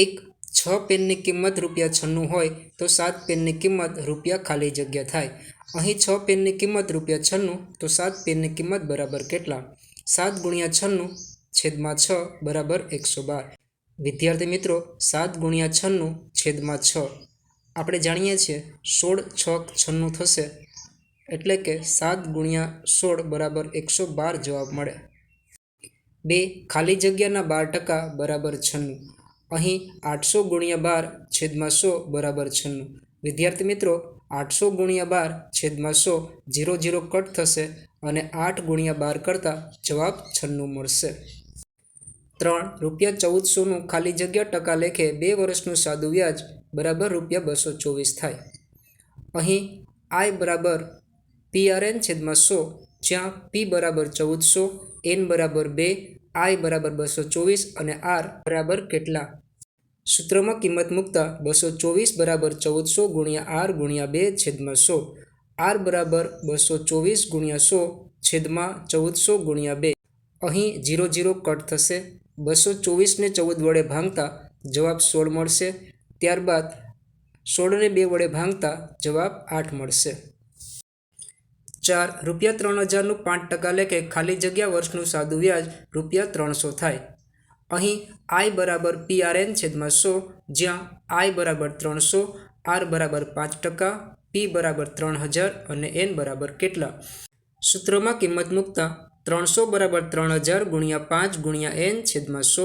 એક છ પેનની કિંમત રૂપિયા છન્નું હોય તો સાત પેનની કિંમત રૂપિયા ખાલી જગ્યા થાય. અહીં છ પેનની કિંમત રૂપિયા છન્નું તો સાત પેનની કિંમત બરાબર કેટલા? સાત ગુણ્યા છન્નું છેદમાં છ બરાબર એકસો બાર. વિદ્યાર્થી મિત્રો, સાત ગુણ્યા છન્નું છેદમાં છ. આપણે જાણીએ છીએ સોળ છ છન્નું થશે એટલે કે સાત ગુણ્યા સોળ બરાબર એકસો બાર જવાબ મળે. બે, ખાલી જગ્યાના બાર ટકા બરાબર છન્નું. અહીં આઠસો ગુણ્યા બાર છેદમાં સો બરાબર છન્નું. વિદ્યાર્થી મિત્રો, આઠસો ગુણ્યા બાર છેદમાં સો જીરો જીરો કટ થશે અને આઠ ગુણ્યા બાર કરતાં જવાબ છન્નું મળશે. ત્રણ, રૂપિયા ચૌદસોનું ખાલી જગ્યા ટકા લેખે બે વર્ષનું સાદું વ્યાજ બરાબર રૂપિયા બસો ચોવીસ થાય. અહીં આઈ બરાબર પીઆરએન એન છેદમાં સો, જ્યાં પી બરાબર ચૌદસો, એન બરાબર બે, આઈ બરાબર બસો ચોવીસ અને આર બરાબર કેટલા? સૂત્રમાં કિંમત મૂકતા બસો ચોવીસ બરાબર ચૌદસો ગુણ્યા આર ગુણ્યા બે છેદમાં સો. આર બરાબર બસો ચોવીસ ગુણ્યા સો છેદમાં ચૌદસો ગુણ્યા બે. અહીં જીરો જીરો કટ થશે. બસો ચોવીસને ચૌદ વડે ભાંગતા જવાબ સોળ મળશે. ત્યારબાદ સોળને બે વડે ભાંગતા જવાબ આઠ મળશે. ચાર, રૂપિયા ત્રણ હજારનું પાંચ ટકા લેખે ખાલી જગ્યા વર્ષનું સાદું વ્યાજ રૂપિયા ત્રણસો થાય. અહીં આઈ બરાબર પી આર એન છેદમાં સો, જ્યાં આઈ બરાબર ત્રણસો, આર બરાબર પાંચ ટકા, પી બરાબર ત્રણ હજાર અને એન બરાબર કેટલા? સૂત્રમાં કિંમત મૂકતા ત્રણસો બરાબર ત્રણ હજાર ગુણ્યા પાંચ ગુણ્યા એન છેદમાં સો,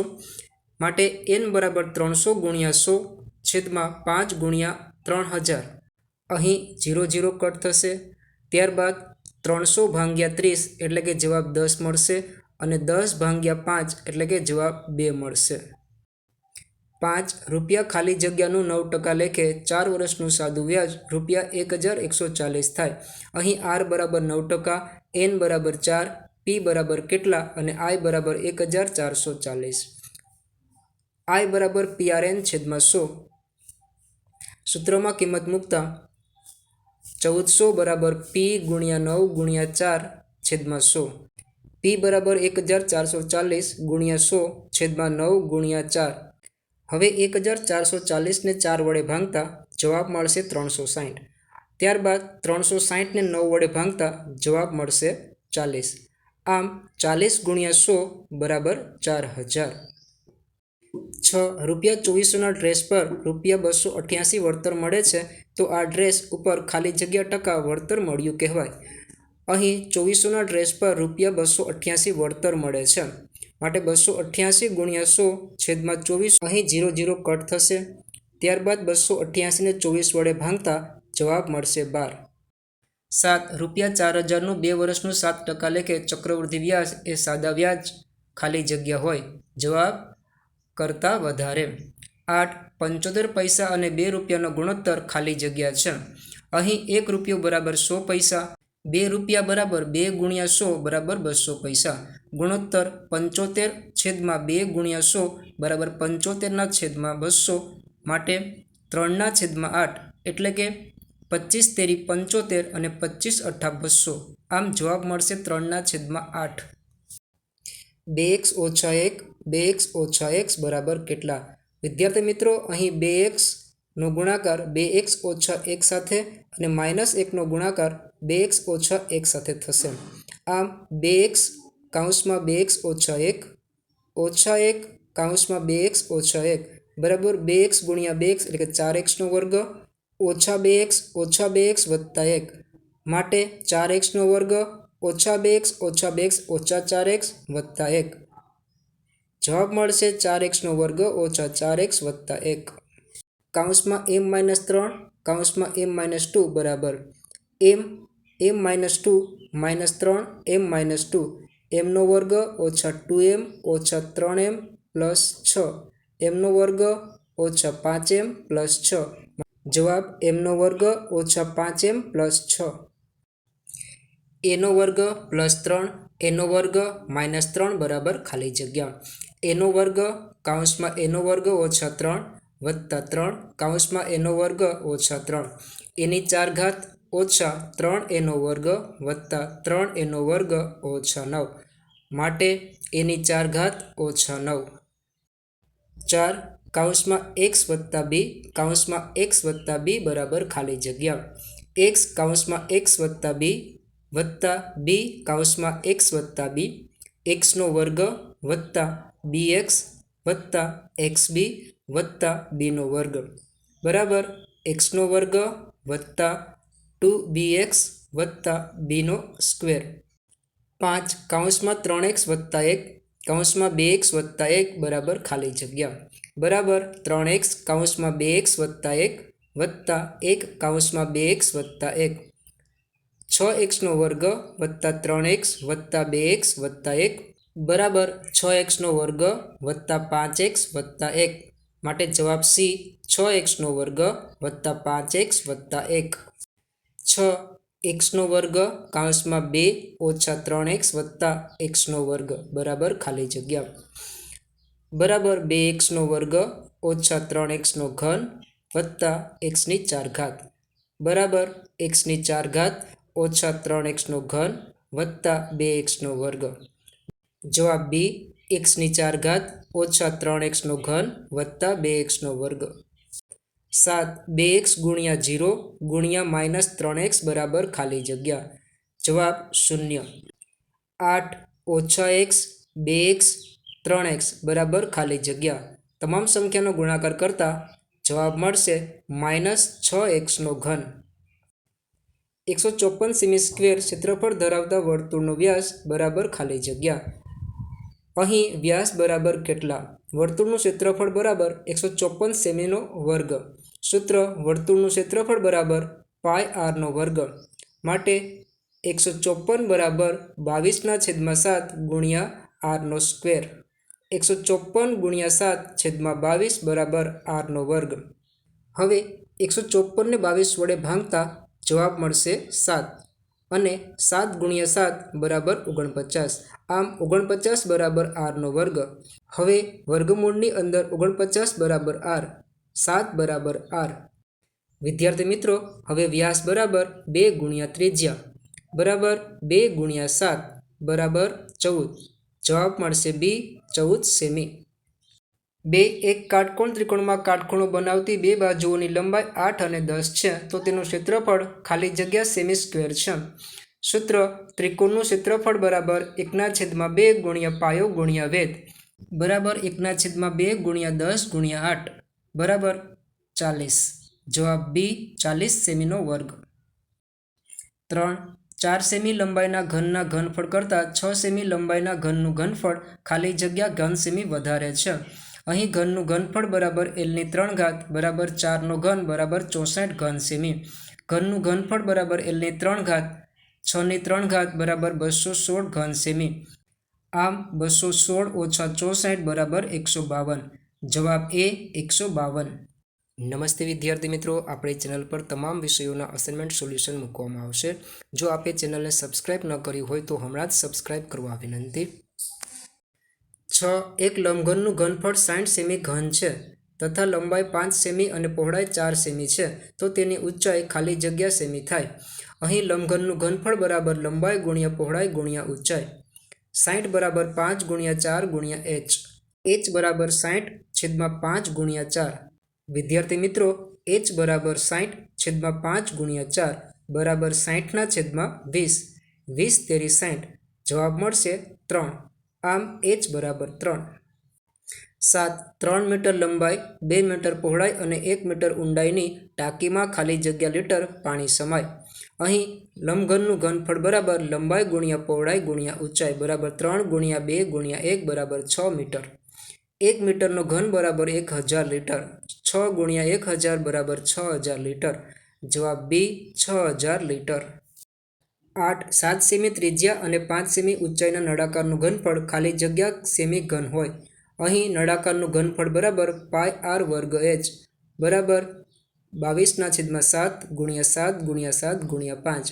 માટે એન બરાબર ત્રણસો ગુણ્યા સો છેદમાં પાંચ ગુણ્યા ત્રણ હજાર. અહીં જીરો જીરો કટ થશે. ત્યારબાદ ત્રણસો ભાંગ્યા ત્રીસ એટલે કે જવાબ દસ મળશે. અને દસ ભાંગ્યા પાંચ એટલે કે જવાબ બે મળશે. પાંચ રૂપિયા ખાલી જગ્યાનું નવ ટકા લેખે ચાર વર્ષનું સાદું વ્યાજ રૂપિયા એક હજાર એકસો ચાલીસ થાય. અહીં આર બરાબર નવ ટકા, એન બરાબર ચાર, પી બરાબર કેટલા અને આઈ બરાબર એક હજાર ચારસો ચાલીસ. આઈ બરાબર પીઆરએન એન છેદમાં સો. સૂત્રમાં કિંમત મૂકતા ચૌદસો બરાબર પી ગુણ્યા નવ ગુણ્યા ચાર છેદમાં સો. પી બરાબર એક હજાર ચારસો ચાલીસ ગુણ્યા સો છેદમાં નવ ગુણ્યા ચાર. હવે એક હજાર ચારસો ચાલીસને ચાર વડે ભાંગતા જવાબ મળશે ત્રણસો સાઠ ત્યારબાદ ત્રણસો સાઠને નવ વડે ભાંગતા જવાબ મળશે ચાલીસ. આમ ચાલીસ ગુણ્યા સો બરાબર ચાર હજાર. છ, રૂપિયા ચોવીસોના ડ્રેસ પર રૂપિયા બસો અઠ્યાસી વળતર મળે છે, તો આ ડ્રેસ ઉપર ખાલી જગ્યા ટકા વળતર મળ્યું કહેવાય. અહીં ચોવીસોના ડ્રેસ પર રૂપિયા બસો અઠ્યાસી વળતર મળે છે. માટે બસો અઠ્યાસી ગુણ્યા સો છેદમાં ચોવીસ અહીં જીરો જીરો કટ થશે. ત્યારબાદ બસો અઠ્યાસીને ચોવીસ વડે ભાંગતા જવાબ મળશે બાર. સાત, રૂપિયા ચાર હજારનું બે વર્ષનું સાત ટકા લેખે ચક્રવૃદ્ધિ વ્યાજ એ સાદા વ્યાજ ખાલી જગ્યા હોય. જવાબ, કરતાં વધારે. આઠ, પંચોતેર પૈસા અને બે રૂપિયાનો ગુણોત્તર ખાલી જગ્યા છે. અહીં એક રૂપિયો બરાબર સો પૈસા બે રૂપિયા બરાબર બે ગુણ્યા સો બરાબર બસો પૈસા. ગુણોત્તર પંચોતેર છેદમાં બે ગુણ્યા સો બરાબર પંચોતેરના છેદમાં બસો માટે ત્રણના છેદમાં આઠ એટલે કે પચીસ તેરી પંચોતેર અને પચીસ અઠ્ઠા બસો. આમ જવાબ મળશે ત્રણના છેદમાં આઠ. બે એક્સ ઓછા એક, બે એક્સ ઓછા એક્સ બરાબર કેટલા? વિદ્યાર્થી મિત્રો, અહીં બે એક્સનો ગુણાકાર બે એક્સ ઓછા એક સાથે અને માઇનસ એકનો ગુણાકાર બે એક્સ ઓછા એક સાથે થશે આમ બે એક્સ કાઉન્સમાં બે એક્સ ઓછા એક ઓછા એક કાઉન્સમાં બે એક્સ ઓછા એક બરાબર બે એક્સ ગુણ્યા બે એક્સ એટલે કે ચાર એક્સનો વર્ગ ઓછા બે એક્સ ઓછા બે એક્સ વત્તા એક માટે ચાર એક્સનો વર્ગ ઓછા બે એક્સ ઓછા બે એક્સ ઓછા ચાર એક્સ વત્તા એક જવાબ મળશે ચાર એક્સનો વર્ગ ઓછા ચાર એક્સ વત્તા એક કાઉન્સમાં એમ માઇનસ ત્રણ કાઉન્સમાં એમ માઇનસ ટુ બરાબર M M minus two, minus ત્રણ, એમ માઇનસ ટુ. એમનો વર્ગ ઓછા ટુ એમ, ઓછા ત્રણ એમ, પ્લસ છ. એમનો વર્ગ ઓછા પાંચ એમ, પ્લસ છ. જવાબ, એમનો વર્ગ ઓછા પાંચ એમ, પ્લસ છ. એનો વર્ગ પ્લસ ત્રણ, એનો વર્ગ માઇનસ ત્રણ બરાબર ખાલી જગ્યા. એનો વર્ગ કાઉન્સમાં એનો વર્ગ ઓછા ત્રણ વત્તા ત્રણ, કાઉન્સમાં એનો વર્ગ ઓછા ત્રણ. એની ચાર ઘાત ઓછા ત્રણ એનો વર્ગ વત્તા ત્રણ એનો વર્ગ ઓછા નવ. માટે એની ચાર ઘાત ઓછા નવ. ચાર કાઉન્સમાં એક્સ વત્તા બી કાઉન્સમાં એક્સ વત્તા બી બરાબર ખાલી જગ્યા. એક્સ કાઉન્સમાં એક્સ વત્તા બી વત્તા બી કાઉન્સમાં એક્સ વત્તા બી. એક્સનો વર્ગ વત્તા બી એક્સ વત્તા એક્સ બી વત્તા બીનો વર્ગ. બરાબર? એક્સનો વર્ગ વત્તા ટુ બી એક્સ વત્તા બીનો સ્ક્વેર. પાંચ કાઉન્સમાં ત્રણ એક્સ વત્તા એક, કાઉન્સમાં બે એક્સ વત્તા એક બરાબર ખાલી જગ્યા. બરાબર ત્રણ એક્સ કાઉન્સમાં બે એક્સ વત્તા એક વત્તા એક કાઉન્સમાં બે એક્સ વત્તા એક. છ એક્સનો વર્ગ વત્તા ત્રણ એક્સ વત્તા બે એક્સ વત્તા એક. બરાબર છ એક્સનો વર્ગ વત્તા પાંચ એક્સ વત્તા એક. માટે જવાબ સી, છ એક્સનો વર્ગ વત્તા પાંચ એક્સ વત્તા એક. છ એક્સનો વર્ગ કાંસમાં બે ઓછા ત્રણ એક્સ વત્તા એક્સનો વર્ગ બરાબર ખાલી જગ્યા. બરાબર બે એક્સનો વર્ગ ઓછા ત્રણ એક્સનો ઘન વત્તા એક્સની ચાર ઘાત. બરાબર એક્સની ચાર ઘાત ઓછા ત્રણ એક્સનો ઘન વત્તા બે એક્સનો વર્ગ. જવાબ બી એક્સની ચાર ઘાત ઓછા ત્રણ એક્સનો ઘન વત્તા બે એક્સનો વર્ગ. સાત, બે એક્સ ગુણ્યા જીરો ગુણ્યા માઇનસ ત્રણ એક્સ બરાબર ખાલી જગ્યા. જવાબ શૂન્ય. આઠ ઓછા એક્સ, બે એક્સ, ત્રણ એક્સ બરાબર ખાલી જગ્યા. તમામ સંખ્યાનો ગુણાકાર કરતા જવાબ મળશે માઇનસ છ એક્સનો ઘન. એકસો ચોપન સેમી સ્ક્વેર ક્ષેત્રફળ ધરાવતા વર્તુળનો વ્યાસ બરાબર ખાલી જગ્યા. અહીં વ્યાસ બરાબર કેટલા? વર્તુળનું ક્ષેત્રફળ બરાબર એકસો ચોપન સેમીનો વર્ગ. સૂત્ર વર્તુળનું ક્ષેત્રફળ બરાબર પાય આરનો વર્ગ માટે એકસો ચોપન બરાબર બાવીસના છેદમાં સાત ગુણ્યા આરનો સ્ક્વેર. એકસો ચોપન ગુણ્યા સાત છેદમાં બાવીસ બરાબર આરનો વર્ગ. હવે એકસો ચોપનને બાવીસ વડે ભાંગતા જવાબ મળશે સાત. અને સાત ગુણ્યા સાત બરાબર ઓગણપચાસ. આમ ઓગણપચાસ બરાબર આરનો વર્ગ. હવે વર્ગમૂળની અંદર ઓગણપચાસ બરાબર આર, સાત બરાબર આર. વિદ્યાર્થી મિત્રો, હવે વ્યાસ બરાબર બે ગુણ્યા ત્રિજ્યા, બરાબર બે ગુણ્યા સાત, બરાબર ચૌદ. જવાબ મળશે બી, ચૌદ સેમી. બે એક કાટકોણ ત્રિકોણમાં કાટખૂણો બનાવતી બે બાજુઓની લંબાઈ આઠ અને દસ છે. તો તેનું ક્ષેત્રફળ ખાલી જગ્યા સેમી સ્ક્વેર છે. સૂત્ર, ત્રિકોણનું ક્ષેત્રફળ બરાબર એકના છેદમાં બે ગુણ્યા પાયો ગુણ્યા વેદ બરાબર એકના છેદમાં બે ગુણ્યા દસ ગુણ્યા આઠ. બરાબર ચાલીસ. જવાબ બી, ચાલીસ સેમીનો વર્ગ. ત્રણ, ચાર સેમી લંબાઈના ઘનના ઘનફળ કરતાં છ સેમી લંબાઈના ઘનનું ઘનફળ ખાલી જગ્યા ઘન સેમી વધારે છે. અહીં ઘનનું ઘનફળ બરાબર એલની ત્રણ ઘાત, બરાબર ચારનો ઘન, બરાબર ચોસઠ ઘન સેમી. ઘનનું ઘનફળ બરાબર એલની ત્રણ ઘાત છની ત્રણ ઘાત, બરાબર બસો સોળ ઘન સેમી. આમ બસો સોળ ઓછા ચોસઠ બરાબર એકસો બાવન. જવાબ એ એકસો બાવન. નમસ્તે વિદ્યાર્થી મિત્રો, આપણી ચેનલ પર તમામ વિષયોના અસાઇનમેન્ટ સોલ્યુશન મૂકવામાં આવશે. જો આપે ચેનલને સબસ્ક્રાઇબ ન કરી હોય તો હમણાં જ સબસ્ક્રાઇબ કરવા વિનંતી. છ એક લંબઘનનું ઘનફળ સાઠ સેમી ઘન છે તથા લંબાઈ પાંચ સેમી અને પહોળાઈ ચાર સેમી છે, તો તેની ઊંચાઈ ખાલી જગ્યા સેમી થાય. અહીં લંબઘનનું ઘનફળ બરાબર લંબાઈ ગુણ્યા પહોળાઈ ગુણ્યા ઊંચાઈ. સાઠ બરાબર પાંચ ગુણ્યા ચાર ગુણ્યા એચ. એચ બરાબર સાઠ છેદમાં પાંચ ગુણ્યા ચાર. વિદ્યાર્થી મિત્રો, એચ બરાબર સાઠ છેદમાં પાંચ ગુણ્યા ચાર બરાબર સાઠના છેદમાં વીસ. વીસ તેરી સાઠ. જવાબ મળશે ત્રણ. આમ એચ બરાબર ત્રણ. સાત, ત્રણ મીટર લંબાઈ, બે મીટર પહોળાઈ અને એક મીટર ઊંડાઈની ટાંકીમાં ખાલી જગ્યા લીટર પાણી સમાય. અહીં લંબઘનનું ઘનફળ બરાબર લંબાઈ ગુણ્યા પહોળાઈ ગુણ્યા ઊંચાઈ બરાબર ત્રણ ગુણ્યા બે ગુણ્યા એક બરાબર છ મીટર. એક મીટરનો ઘન બરાબર એક હજાર લીટર. છ ગુણ્યા એક હજાર બરાબર છ હજાર લીટર. જવાબ બી, છ હજાર લીટર. આઠ, સાત સેમી ત્રિજ્યા અને પાંચ સેમી ઊંચાઈના નળાકારનું ઘનફળ ખાલી જગ્યા સેમી ઘન હોય. અહીં નળાકારનું ઘનફળ બરાબર પાય આર વર્ગ એચ બરાબર બાવીસના છેદમાં સાત ગુણ્યા સાત ગુણ્યા સાત ગુણ્યા પાંચ.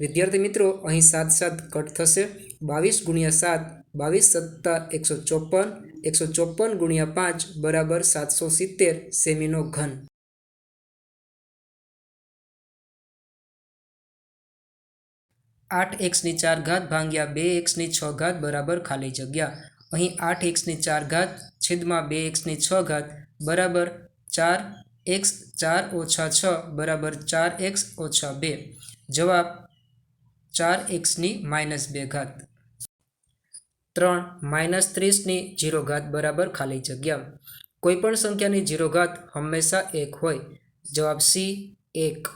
વિદ્યાર્થી મિત્રો, અહીં સાત સાત કટ થશે. બાવીસ ગુણ્યા સાત, બાવીસ સત્તા એકસો ચોપન એકસો ચોપન ગુણ્યા પાંચ બરાબર સાતસો સિત્તેર સેમીનો ઘન. આઠ એક્સની ચાર ઘાત ભાંગ્યા બે એક્સની છ ઘાત બરાબર ખાલી જગ્યા. અહીં આઠ એક્સની ચાર ઘાત છેદમાં બે એક્સની છ ઘાત બરાબર ચાર એક્સ ચાર ઓછા છ બરાબર ચાર એક્સ ઓછા બે. જવાબ ચાર એક્સની માઇનસ બે ઘાત. ત્રણ માઇનસ ત્રીસની જીરો ઘાત બરાબર ખાલી જગ્યા. કોઈપણ સંખ્યાની જીરો ઘાત હંમેશા એક હોય. જવાબ સી, એક.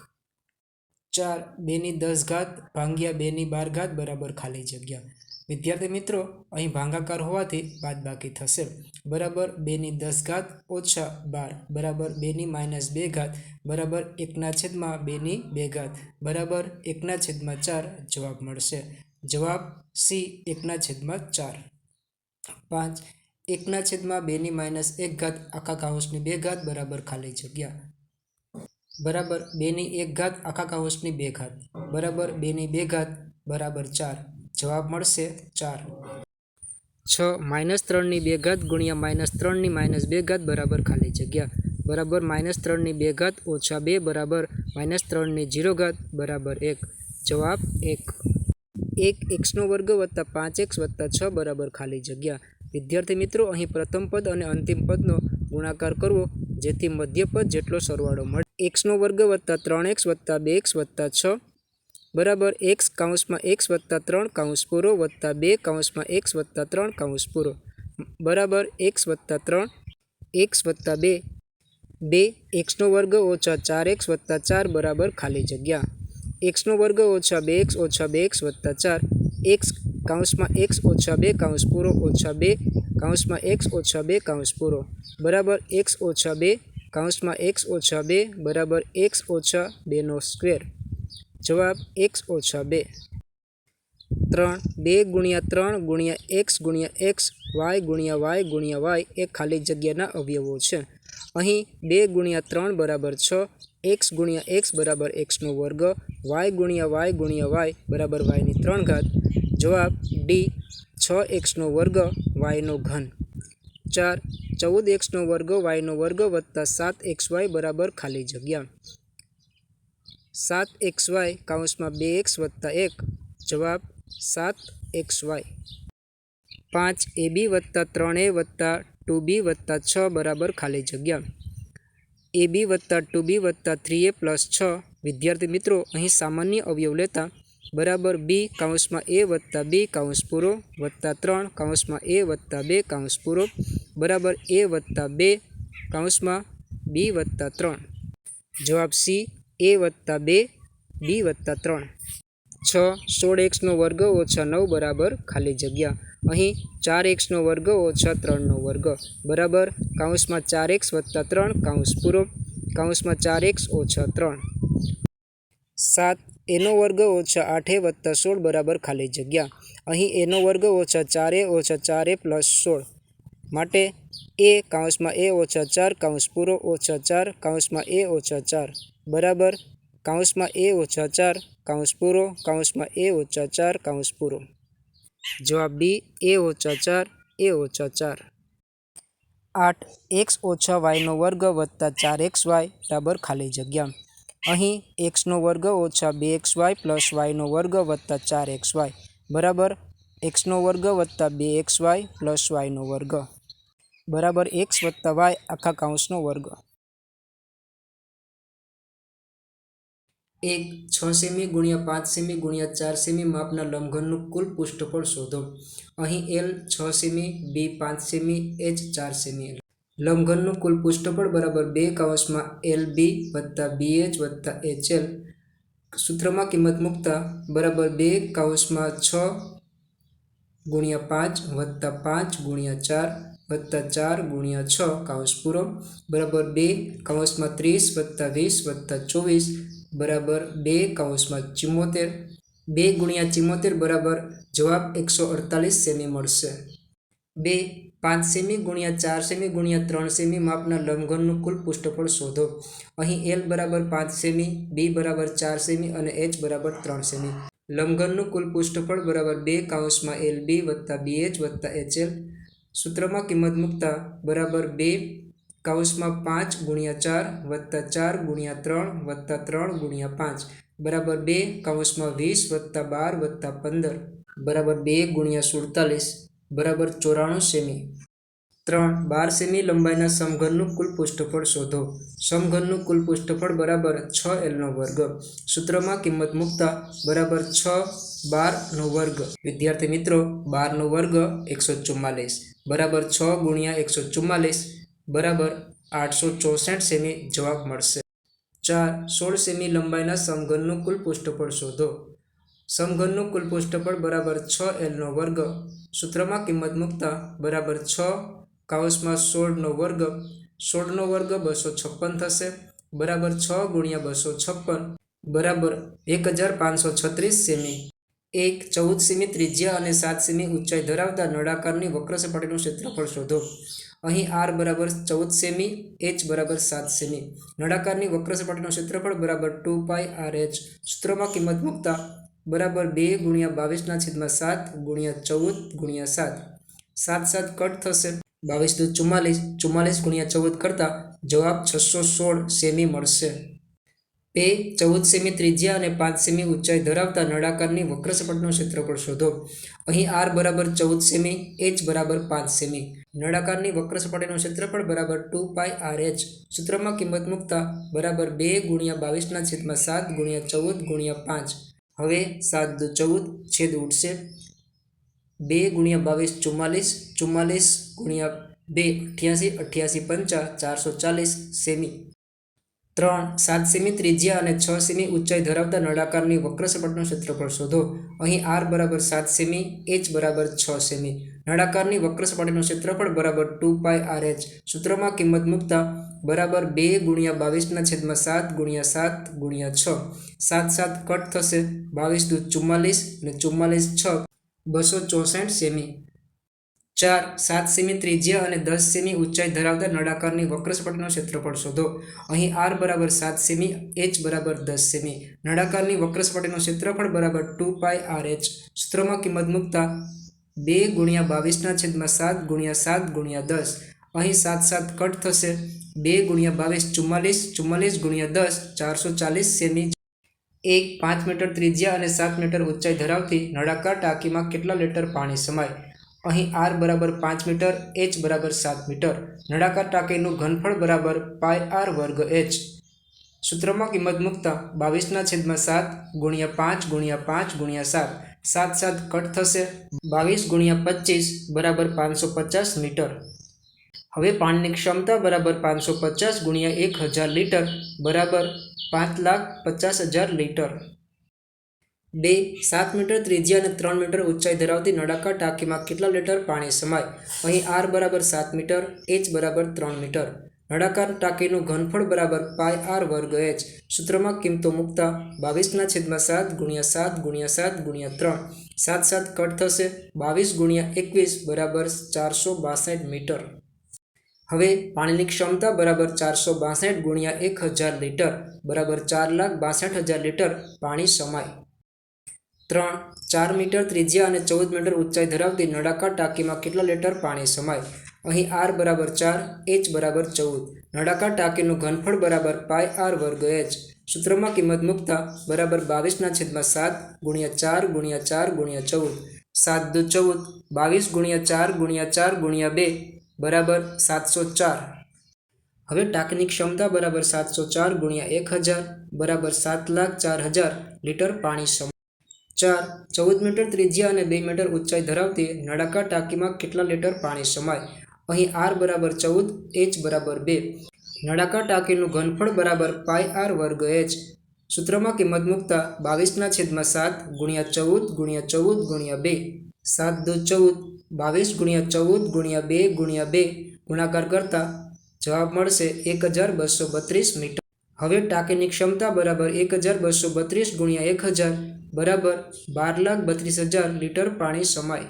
ચાર બેની દસ ઘાત ભાંગ્યા બેની બાર ઘાત બરાબર ખાલી જગ્યા. વિદ્યાર્થી મિત્રો, અહીં ભાંગાકાર હોવાથી બાદબાકી થશે. બરાબર બેની દસ ઘાત ઓછા બાર, બરાબર બેની માઇનસ બે ઘાત, બરાબર એકના છેદમાં બેની બે ઘાત, બરાબર એકના છેદમાં ચાર જવાબ મળશે. જવાબ સી એકના છેદમાં ચાર. પાંચ એકના છેદમાં બેની માઇનસ એક ઘાત, આખા કાઉન્સની બે ઘાત બરાબર ખાલી જગ્યા. બરાબર બેની એક ઘાત, આખા કાઉન્સની બે ઘાત. બરાબર બેની બે ઘાત, બરાબર ચાર. જવાબ મળશે ચાર. છ માઇનસ ત્રણની બે ઘાત ગુણ્યા માઇનસ ત્રણની માઇનસ બે ઘાત બરાબર ખાલી જગ્યા. બરાબર માઇનસ ત્રણની બે ઘાત ઓછા બે, બરાબર માઇનસ ત્રણની જીરો ઘાત, બરાબર એક. જવાબ એક. એક એક્સનો વર્ગ વત્તા પાંચ એક્સ વત્તા છ બરાબર ખાલી જગ્યા. વિદ્યાર્થી મિત્રો, અહીં પ્રથમ પદ અને અંતિમ પદનો ગુણાકાર કરવો, જેથી મધ્ય પદ જેટલો સરવાળો મળે. એક્સનો વર્ગ વત્તા ત્રણ એક્સ વત્તા બે એક્સ વત્તા છ, બરાબર એક્સ કાઉન્સમાં એક્સ વત્તા ત્રણ કાઉન્સ પૂરો વત્તા બે કાઉન્સમાં એક્સ વત્તા ત્રણ કાઉન્સ પૂરો, બરાબર એક્સ વત્તા ત્રણ, એક્સ વત્તા બે બે એક્સનો વર્ગ ઓછા ચાર એક્સ વત્તા ચાર બરાબર ખાલી જગ્યા એક્સનો વર્ગ ઓછા બે એક્સ ઓછા બે એક્સ વત્તા ચાર, એક્સ કાઉન્સમાં એક્સ ઓછા બે કાઉન્સ પૂરો ઓછા બે, કાઉન્સમાં એક્સ ઓછા બે કાઉન્સ પૂરો, બરાબર એક્સ ઓછા બે કાઉન્સમાં એક્સ ઓછા બે બરાબર એક્સ ઓછા બેનો સ્ક્વેર. જવાબ એક્સ ઓછા બે. ત્રણ બે ગુણ્યા ત્રણ ગુણ્યા એક્સ ગુણ્યા એક્સ વાય ગુણ્યા વાય ગુણ્યા વાય એ ખાલી જગ્યાના અવયવો છે. અહીં બે ગુણ્યા ત્રણ બરાબર છ, એક્સ ગુણ્યા એક્સ બરાબર એક્સનો વર્ગ, વાય ગુણ્યા વાય ગુણ્યા વાય બરાબર વાયની ત્રણ ઘાત. જવાબ ડી, છ એક્સનો વર્ગ, વાયનો ઘન. ચાર ચૌદ એક્સનો વર્ગ, વાયનો વર્ગ વત્તા સાત એક્સ વાય બરાબર ખાલી જગ્યા. સાત એક્સ વાય કાઉન્સમાં બે એક્સ વત્તા એક. જવાબ સાત એક્સ વાય પાંચ એ બી વત્તા ત્રણ એ વત્તા ટુ બી વત્તા છ બરાબર ખાલી જગ્યા. એ બી વત્તા ટુ બી વત્તા થ્રી એ પ્લસ છ. વિદ્યાર્થી મિત્રો, અહીં સામાન્ય અવયવ લેતા બરાબર બી કાઉન્સમાં એ વત્તા બી કાઉન્સ પૂરો વત્તા ત્રણ કાઉન્સમાં એ વત્તા બે કાઉન્સ પૂરો બરાબર એ વત્તા બે કાઉન્સમાં બી વત્તા ત્રણ. જવાબ સી એ વત્તા બે બી વત્તા ત્રણ. છ સોળ એક્સનો વર્ગ ઓછા નવ બરાબર ખાલી જગ્યા. અહીં ચાર એક્સનો વર્ગ ઓછા ત્રણનો વર્ગ. બરાબર કાઉન્સમાં ચાર એક્સ વત્તા ત્રણ કાઉન્સ પૂરો. કાઉન્સમાં ચાર એક્સ ઓછા ત્રણ. સાત, એનો વર્ગ ઓછા આઠે વત્તા સોળ બરાબર ખાલી જગ્યા. અહીં એનો વર્ગ ઓછા ચારે ઓછા ચારે પ્લસ સોળ. માટે એ કાઉન્સમાં એ ઓછા ચાર કાઉન્સ પૂરો ઓછા ચાર કાઉન્સમાં એ ઓછા ચાર બરાબર. કાઉન્સમાં એ ઓછા ચાર કાઉન્સ પૂરો કાઉન્સમાં એ ઓછા ચાર કાઉન્સ પૂરો. જવાબ બી, એ ઓછા ચાર, એ ઓછા ચાર. આઠ, એક્સ ઓછા વાયનો વર્ગ વત્તા ચાર એક્સ વાય બરાબર ખાલી જગ્યા. અહીં એક્સનો વર્ગ ઓછા બે એક્સ વાય પ્લસ વાયનો વર્ગ વત્તા ચાર એક્સ વાય. બરાબર? એક્સનો વર્ગ વત્તા બે એક્સ વાય પ્લસ વાયનો વર્ગ. બરાબર? એક્સ વત્તા વાય આખા કાઉન્સનો વર્ગ. એક, છ સેમી ગુણ્યા પાંચ સેમી ગુણ્યા ચાર સેમી માપના લંબઘનનું કુલ પૃષ્ઠફળ શોધો. અહીં એલ છ સેમી બી પાંચ સેમી એચ ચાર સેમી. લંબઘનનું કુલ પૃષ્ઠફળ બરાબર બે કાઉન્સમાં એલ બી વત્તા બી એચ વત્તા એચ એલ સૂત્રમાં કિંમત મૂકતા બરાબર બે કાઉન્સમાં છ ગુણ્યા પાંચ વત્તા પાંચ ગુણ્યા ચાર વત્તા ચાર ગુણ્યા છ કાઉન્સ પૂરો. બરાબર બે કાઉન્સમાં ત્રીસ વત્તા વીસ વત્તા ચોવીસ બરાબર બે કાઉન્સમાં ચુમ્મોતેર. બે ગુણ્યા ચુમ્મોતેર બરાબર જવાબ એકસો અડતાલીસ સેમી મળશે. બે પાંચ સેમી ગુણ્યા ચાર સેમી ગુણ્યા ત્રણ સેમી માપના લંબઘનનું કુલ પૃષ્ઠફળ શોધો. અહીં એલ બરાબર પાંચ સેમી બી બરાબર ચાર સેમી અને એચ બરાબર ત્રણ સેમી લંબઘનનું કુલ પૃષ્ઠફળ બરાબર બે કાઉન્સમાં એલ બી વત્તા બી એચ વત્તા એચ એલ. સૂત્રમાં કિંમત મૂકતા બરાબર બે કાઉન્સમાં પાંચ ગુણ્યા ચાર વત્તા ચાર ગુણ્યા ત્રણ વત્તા ત્રણ ગુણ્યા પાંચ. બરાબર બે કાઉન્સમાં વીસ વત્તા બાર વત્તા પંદર. બરાબર બે ગુણ્યા સુડતાલીસ. બરાબર ચોરાણું સેમી. ત્રણ, બાર સેમી લંબાઈના સમઘનનું કુલ પૃષ્ઠફળ શોધો. સમઘનનું કુલ પૃષ્ઠફળ બરાબર છ એલનો વર્ગ. સૂત્રમાં કિંમત મૂકતા બરાબર છ બારનો વર્ગ. વિદ્યાર્થી મિત્રો બારનો વર્ગ એકસો ચુમ્માલીસ. બરાબર છ ગુણ્યા એકસો ચુમ્માલીસ, બરાબર આઠસો ચોસઠ સેમી જવાબ મળશે. ચાર, સોળ સેમી લંબાઈના સમઘનનું કુલ પૃષ્ઠફળ શોધો. સમઘનનું કુલ પૃષ્ઠફળ બરાબર છ એલનો વર્ગ. સૂત્રમાં કિંમત મૂકતા બરાબર છ કાઉસમાં સોળનો વર્ગ. સોળનો વર્ગ બસો છપ્પન થશે. બરાબર છ ગુણ્યા બસો છપ્પન. બરાબર એક હજાર પાંચસો છત્રીસ સેમી. એક ચૌદ સેમી ત્રિજ્યા અને સાત સેમી ઊંચાઈ ધરાવતા નળાકારની વક્ર સપાટીનું ક્ષેત્રફળ શોધો. અહીં આર બરાબર ચૌદ સેમી, એચ બરાબર સાત સેમી. નળાકારની વક્ર સપાટીનું ક્ષેત્રફળ બરાબર ટુ પાઈ આર એચ. સૂત્રમાં કિંમત મૂકતા બરાબર બે ગુણ્યા બાવીસના છેદમાં સાત ગુણ્યા ચૌદ ગુણ્યા સાત. સાત સાત કટ થશે. બાવીસ દુ ચુમ્માલીસ ચુમ્માલીસ ગુણ્યા ચૌદ કરતાં જવાબ છસો સોળ સેમી મળશે. બે ચૌદ સેમી ત્રિજ્યા અને પાંચ સેમી ઊંચાઈ ધરાવતા નળાકારની વક્ર સપાટનું ક્ષેત્રફળ શોધો. અહીં આર બરાબર ચૌદ સેમી, એચ બરાબર પાંચ સેમી. નળાકારની વક્ર સપાટીનું ક્ષેત્રફળ બરાબર ટુ પાય આર એચ. સૂત્રમાં કિંમત મૂકતા બરાબર બે ગુણ્યા બાવીસના છેદમાં સાત ગુણ્યા ચૌદ ગુણ્યા પાંચ. હવે સાત દુ ચૌદ, છેદ ઉઠશે બે ગુણ્યા બાવીસ, ચુમ્માલીસ ચુમ્માલીસ ગુણ્યા બે, અઠ્યાસી અઠ્યાસી પંચા ચારસો ચાલીસ સેમી. ત્રણ, સાત સેમી ત્રિજ્યા અને છ સેમી ઊંચાઈ ધરાવતા નળાકારની વક્ર સપાટનું ક્ષેત્રફળ શોધો. અહીં આર બરાબર સાત સેમી, એચ બરાબર છ સેમી. નળાકારની વક્ર સપાટીનું ક્ષેત્રફળ બરાબર ટુ પાય આર એચ. સૂત્રમાં કિંમત મૂકતા બરાબર બે ગુણ્યા બાવીસના છેદમાં સાત ગુણ્યા સાત ગુણ્યા છ. સાત સાત કટ થશે બાવીસ દૂધ ચુમ્માલીસ અને ચુમ્માલીસ છ. બસો ચોસઠ સેમી. ચાર, સાત સેમી ત્રિજ્યા અને દસ સેમી ઊંચાઈ ધરાવતા નળાકારની વક્ર સપાટીનું ક્ષેત્રફળ શોધો. અહીં આર બરાબર સાત સેમી, એચ બરાબર દસ સેમી. નળાકારની વક્ર સપાટીનું ક્ષેત્રફળ બરાબર ટુ પાય આર એચ. સૂત્રમાં કિંમત મૂકતા બે ગુણ્યા બાવીસના છેદમાં સાત ગુણ્યા સાત ગુણ્યા દસ. અહીં સાત સાત કટ થશે. બે ગુણ્યા બાવીસ ચુમ્માલીસ ચુમ્માલીસ ગુણ્યા દસ, ચારસો ચાલીસ સેમી. એક પાંચ મીટર ત્રિજ્યા અને સાત મીટર ઊંચાઈ ધરાવતી નળાકાર ટાંકીમાં કેટલા લીટર પાણી સમાય? અહીં આર બરાબર પાંચ મીટર, એચ બરાબર સાત મીટર. નળાકાર ટાંકીનું ઘનફળ બરાબર પાય આર વર્ગ એચ. સૂત્રમાં કિંમત મૂકતા બાવીસના છેદમાં સાત ગુણ્યા પાંચ ગુણ્યા પાંચ ગુણ્યા સાત. સાત સાત કટ થશે. બાવીસ ગુણ્યા પચીસ બરાબર પાંચસો પચાસ મીટર. હવે પાણીની ક્ષમતા બરાબર પાંચસો પચાસ ગુણ્યા એક હજાર લીટર બરાબર પાંચ લાખ પચાસ હજાર લીટર. બે, સાત મીટર, ત્રિજ્યા અને ત્રણ મીટર ઊંચાઈ ધરાવતી નળાકાર ટાંકીમાં કેટલા લીટર પાણી સમાય? અહીં આર બરાબર સાત મીટર, એચ બરાબર ત્રણ મીટર. નળાકાર ટાંકીનું ઘનફળ બરાબર પાય આર વર્ગ એચ. સૂત્રમાં કિંમતો મૂકતા બાવીસના છેદમાં સાત ગુણ્યા સાત ગુણ્યા સાત ગુણ્યા ત્રણ. સાત સાત કટ થશે, બાવીસ ગુણ્યા એકવીસ બરાબર ચારસો બાસઠ મીટર. હવે પાણીની ક્ષમતા બરાબર ચારસો બાસઠ ગુણ્યા એક હજાર લીટર, બરાબર ચાર લાખ બાસઠ હજાર લીટર પાણી સમાય. ત્રણ, ચાર મીટર ત્રિજ્યા અને ચૌદ મીટર ઊંચાઈ ધરાવતી નળાકાર ટાંકીમાં કેટલા લીટર પાણી સમાય? અહીં આર બરાબર ચાર, એચ બરાબર ચૌદ. નળાકાર ટાંકીનું ઘનફળ બરાબર પાય આર વર્ગ એચ. સૂત્રમાં કિંમત મૂકતા બરાબર બાવીસના છેદમાં સાત ગુણ્યા ચાર ગુણ્યા ચાર ગુણ્યા ચૌદ. સાત દુ ચૌદ, બાવીસ ગુણ્યા ચાર ગુણ્યા ચાર ગુણ્યા બે, બરાબર સાતસો ચાર. હવે ટાંકીની ક્ષમતા બરાબર સાતસો ચાર ગુણ્યા એક હજાર, બરાબર સાત લાખ ચાર હજાર લીટર પાણી સમ ચાર, ચૌદ મીટર ત્રિજ્યા અને બે મીટર ઊંચાઈ ધરાવતી નળાકાર ટાંકીમાં કેટલા લીટર પાણી સમાય? અહીં આર બરાબર ચૌદ, એચ બરાબર બે. નળાકાર ટાંકીનું ઘનફળ બરાબર પાય આર વર્ગ એચ. સૂત્રમાં કિંમત મૂકતા બાવીસના છેદમાં સાત ગુણ્યા ચૌદ ગુણ્યા ચૌદ ગુણ્યા બે. સાત દો ચૌદ, બાવીસ ગુણ્યા ચૌદ ગુણ્યા બે ગુણ્યા બે. ગુણાકાર કરતા જવાબ મળશે એક હજાર બસો બત્રીસ મીટર. હવે ટાંકીની ક્ષમતા બરાબર એક હજાર બસો બત્રીસ ગુણ્યા એક હજાર બરાબર બાર લાખ બત્રીસ હજાર લીટર પાણી સમાય.